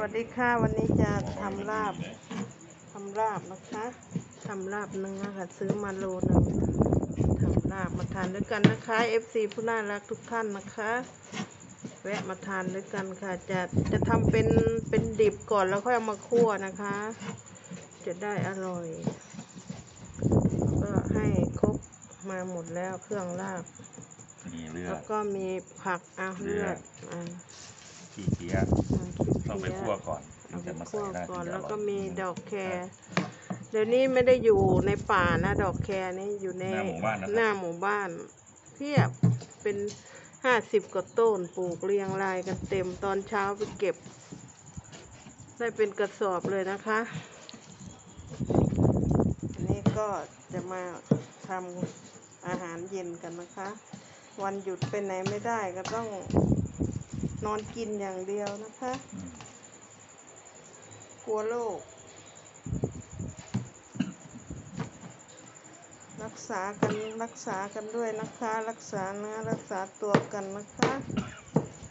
วัสดีค่ะ วันนี้จะทำลาบทำลาบนะคะทำลาบเนื้อค่ะ ซื้อมาโลหนึงทำลาบมาทานด้วยกันนะคะ FC ผู้น่ารักทุกท่านนะคะ แวะมาทานด้วยกันค่ะ จะจะทำเป็นเป็นดิบก่อนแล้วค่อยเอามาคั่วนะคะ จะได้อร่อยก็ให้ครบมาหมดแล้วเครื่องลาบมีเลือแล้วดก็มีผักอะเลืเลืออดดอะขี้เกียจอะขี้ ต้องไปเพี้ยคั่วก่อนถึเอางไปจะมาใส่คั่วได้ก่อนถึงจะแล้วก็ร่ยมีดอกแครเดี๋ยวนี้ไม่ได้อยู่ในป่านะ ดอกแครนี่อยู่ในหน้าหมู่บ้านนะหคน้ารับหมู่บ้านเพียบเป็นห้าสิบกว่าต้นปลูกเรียงรายกันเต็มตอนเช้าไปเก็บ ได้เป็นกระสอบเลยนะคะอันนี้ก็จะมาทำอาหารเย็นกันนะคะ วันหยุดไปไหนไม่ได้ก็ต้องนอนกินอย่างเดียวนะคะอืม กลัวโรครักษากันรักษากันด้วยนะคะ รักษาเนื้อรักษาตัวกันนะคะ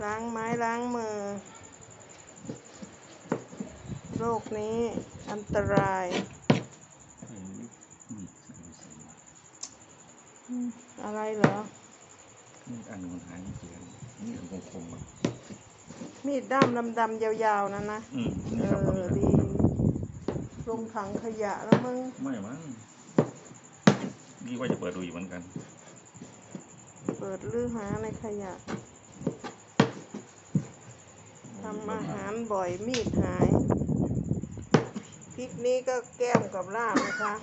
ล้างไม้ล้างมือ โรคนี้อันตรายอะไรเหรอ นี่อันนี้มันหายเกียจนี่อันคมๆอะ มีดด้ามดำๆยาวๆนะนะอืมเอนี่ครับอดีลงถังขยะแล้วมึงไม่มั้งนี่ว่าจะเปิดดูอยู่เหมือนกันเปิดลือหาในขยะทำอาหารบ่อยมีดหายพริกนี้ก็แก้มกับลาบนะคะ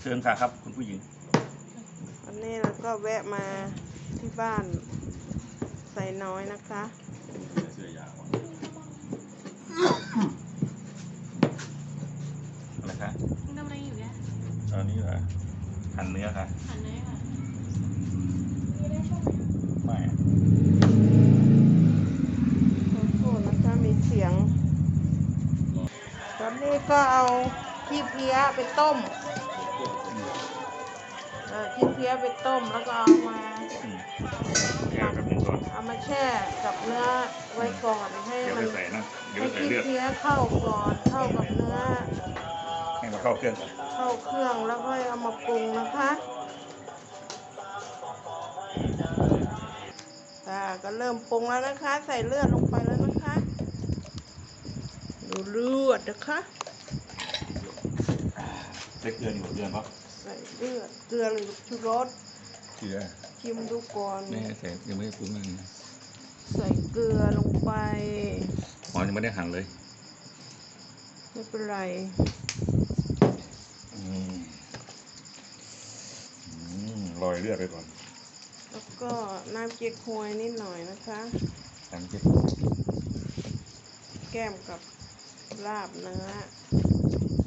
เชิญค่ะครับ คุณผู้หญิง อันนี้เราก็แวะมาที่บ้านใส่น้อยนะคะ เสื้อยาวอะอะไรคะมึงทำอะไรอยู่เนี่ยตอนนี้เหรอหั่นเนื้อค่ะ หันเลยค่ะไม่อะขอโทษนะคะมีเสียง ตอนนี้ก็เอาขี้เพี้ยไปต้ม เออขี้เพี้ยไปต้มแล้วก็เอามาอืมแค่แป๊บนึงก่อนเอามาแช่กับเนื้อไว้ก่อนให้เดี๋ยวมัไปนใส่นะเดี๋ยวให้ไปใส่ขี้เลือดเพี้ยเข้าก่อนเข้ากับเนื้อ ให้มาเข้าเครื่องก่อนเข้าเครื่องแล้วค่อยเอามาปรุงนะคะอ่าก็เริ่มปรุงแล้วนะคะ ใส่เลือดลงไปแล้วนะคะ ดูเลือดนะคะ ใส่เกลืออยู่เกลือเนาะ ใส่เลือดเกลือหรือชูรสเกลือชิมดูก่อนแม่ใส่ยังไม่ได้ปรุงเลยใส่เกลือลงไปอ๋อยังไม่ได้หั่นเลยไม่เป็นไรอืมอืมโรยเลือดไปก่อนแล้วก็น้ำเก๊กฮวยนิดหน่อยนะคะ ตามเจ็บแก้มกับลาบเนื้อ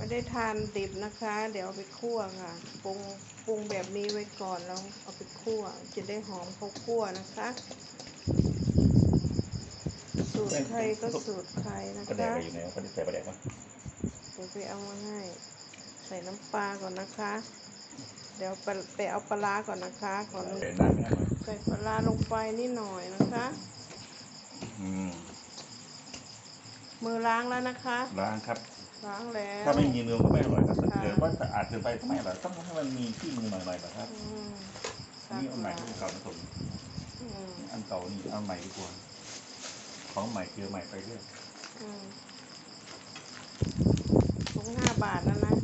ไม่ได้ทานดิบนะคะ เดี๋ยวเอาไปคั่วค่ะปรุงปรุงแบบนี้ไว้ก่อนแล้วเอาไปคั่วจะได้หอมข้าวคั่วนะคะ สูตรใครก็สูตรใครนะประแดกคะไปอยู่ไหนเขาได้ใส่ประแดกมั้ยเดี๋ยวไปเอามาให้ ใส่น้ำปลาก่อนนะคะ เดี๋ยวไปไปเอาปลาร้าก่อนนะคะก่อนใส่น้ำนะใส่ปลาร้าลงไปนิดหน่อยนะคะ อืมมือล้างแล้วนะคะล้างครับ ล้างแล้วถ้าไม่มีเนื้อก็ไม่อร่อยครับค่ะเกิดว่าสะอาดเกินไปก็ไม่อร่อยต้องให้มันมีที่มือหน่อยๆนะครับอืมนี่เอาใหม่ที่เก่าผสมอืมอันเก่านี่เอาใหม่ดีกว่าของใหม่เจอใหม่ไปเรื่อยอืมถุงห้าบาทแล้วนะ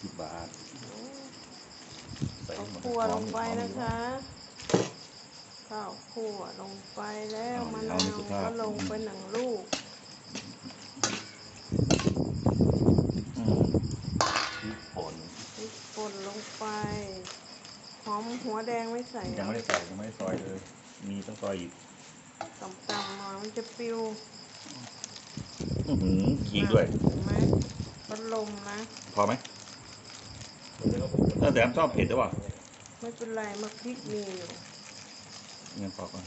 สิบบาทใส่เอาให้หมดคั่วลงไปหอมนะคะข้าวคั่วลงไปแล้วเอามะเอานาวนี่สุภาพก็ลงไปหนึ่งลูก อืมพริกป่น พริกป่นลงไป หอมหัวแดงไม่ใส่ยังไม่ได้ใส่ยังไม่ได้ซอยเลย มีต้องซอยอีกต่ำๆหน่อยมันจะปิวอื้อหือยิงด้วยเห็นไหมพัดลมนะ พอไหมเออแต่ชอบเผ็ดหรือเปล่าไม่เป็นไรมาพริกมีอยู่เงินพอก่อน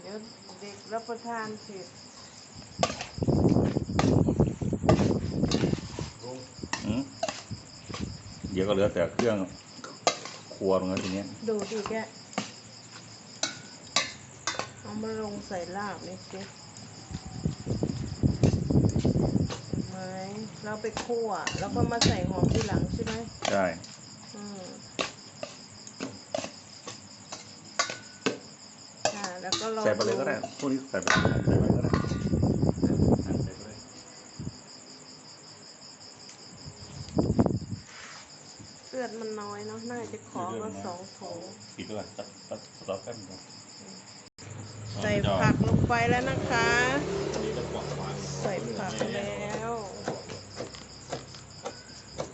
เดี๋ยวเด็กรับประทานเสร็จอืมเดี๋ยวก็เหลือแต่เครื่อง ครัวตรงนั้นทีเนี้ยดูดิแกเอามาลงใส่ลาบนี่สิเห็นไหมเราไปคั่ว แล้วก็มาใส่หอมทีหลังใช่ไหมใช่อืมอ่าแล้วก็รอใส่ไปเลยก็ได้พวกนี้ใส่ไปเลยใส่ไปก็ได้ใส่ไปเลย เลือดมันน้อยเนาะ น่าจะขอก็สองถุง ปิดไปก่อนตัดตัดตัดแป๊บนึงใส่ผักลงไปแล้วนะคะ ใส่ผักแล้ว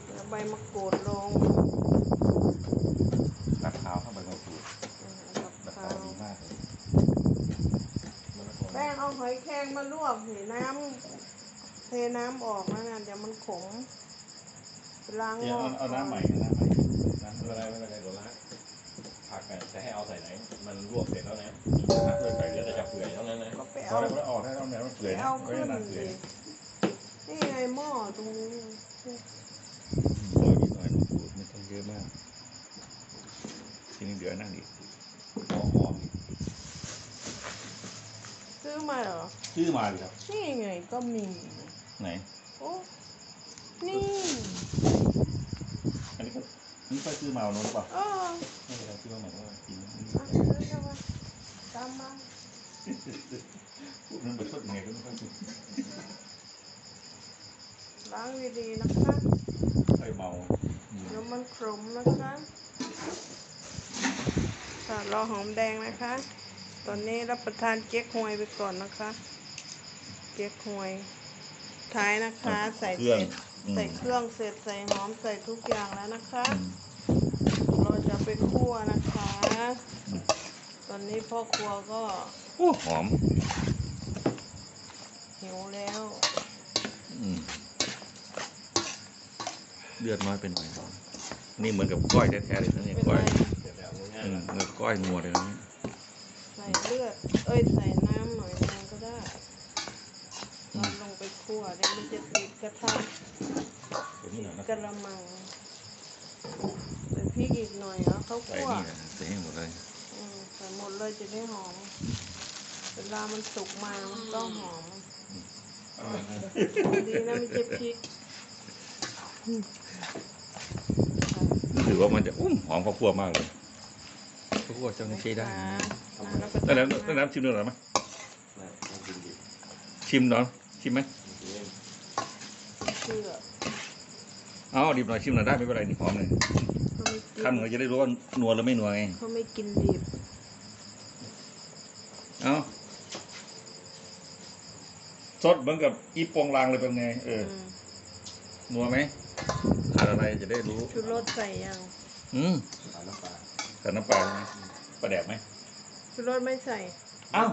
แล้วใบมะกรูดลงตัดขาวเข้าในสูตรอ่าตับขาวดีมากเลยแป้งเอาหอยแครงมาลวกสิน้ำเทน้ำออกนะนะเดี๋ยวมันขมล้างหม้อเอาเอาน้ำใหม่น้ำใหม่น้ำไม่เวเป็นไรลาไม่ไรเดี๋ยวล้าง ผักเนี่ยจะให้เอาใส่ไหน มันลวกเสร็จแล้วนะผักด้วยใส่เดี๋ยวจะเปื่อยเท่านั้นนะก็ไปพอเอาแล้วก็ออกได้ต้องแนวมันเปื่อยไปนะเอาก็ขึ้จะนนานเปื่สิอยนี่ไงหม้อตรงนี้โรยนิดหน่อยน้ำสูตรไม่ต้องเยอะมาก ทีนี้เดี๋ยวนั่งอีกหอมหอมอีกซื้อมาเหรอชื่อมาเลยครับ นี่ไงก็มีไหน โอ้นี่อันนี้ก็ นี่ก็ชื่อมาเอาโน้นหรือเปล่าเออไม่เป็นไรชื่อมาใหม่ก็กินมาซื้อเข้ามาตามมาพูดมันประชดยังไงก็ไม่ค่อยถูกล้างดีๆนะคะค่อยเมาอืมเดี๋ยวมันขมนะคะค่ะรอหอมแดงนะคะ ตอนนี้รับประทานเก๊กฮวยไปก่อนนะคะ เก๊กฮวย ท้ายนะคะ ใส่เครื่องเสร็จอืม ใส่เครื่องเสร็จใส่หอมใส่ทุกอย่างแล้วนะคะอืมเราจะไปคั่วนะคะอืมตอนนี้พ่อครัวก็โอ้หอมหิวแล้วอืมเลือดน้อยเป็นหน่อยนี่เหมือนกับก้อยแท้ๆเลยนะเนี่ยเป็นก้อไรยเสร็จแล้วง่ายอืมๆนะเหมือนก้อยงัวเลยนะเนี่ยใส่เลือด เอ้ยใส่น้ำหน่อยนึงก็ได้ ตอนลงไปคั่วเดี๋ยวมันจะติดกระทะเดี๋ยวนี้หน่อยนะกระมังใส่พริกอีกหน่อยเหรอเขาใส่คั่วนี่นะใส่ให้หมดเลยอืมใส่หมดเลยจะได้หอม เวลามันสุกมามันก็หอม ดีนะไม่ใช่พริกรู้สึกว่ามันจะอุ้มหอมข้าวคั่วมากเลยข้าวคั่วเจ้านี่ใช้ได้อ่าแล้วน้ำแล้วน้ำชิมดูหน่อยไหมต้องกินดิบชิมหน่อย ชิมไหมเชื่อเอาดิบหน่อยชิมหน่อยได้ไม่เป็นไรนี่หอมเลยเขาไม่กินคำหนึ่งเราจะได้รู้ว่านัวหรือไม่นัวไง เขาไม่กินดิบเอาสดเหมือนกับอีโปงลางเลยเป็นไง เอออืมนัวไหมขาดอะไรจะได้รู้ ชูรสใส่ยังอืมใส่น้ำปลาใส่น้ำปลาไหมปลาแดกไหมชูรสไม่ใส่ เอ้าว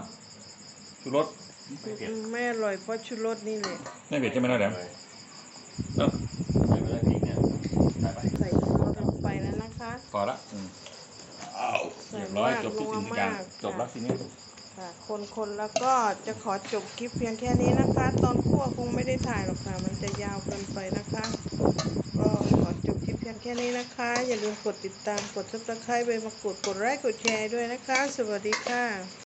ชูรส อืมไม่อร่อยเพราะชูรสนี่แหละไม่เผ็ดใช่ไหมน้าแหลมเอ้าใส่ไปเลยพริกเนี่ยใส่ไปใส่ชูรสลงไปแล้วนะคะพอละอืมอ้าวใส่เรียบร้อยมากจบทุกสิ่งทุกอย่างนัวมากจบแล้วทีนี้ค่ะคนๆแล้วก็จะขอจบคลิปเพียงแค่นี้นะคะ ตอนคั่วคงไม่ได้ถ่ายหรอกค่ะ มันจะยาวเกินไปนะคะ ก็ขอจบคลิปเพียงแค่นี้นะคะ อย่าลืมกดติดตามกดซับสไครต์ใบมากดกดไลค์กดแชร์ด้วยนะคะ สวัสดีค่ะ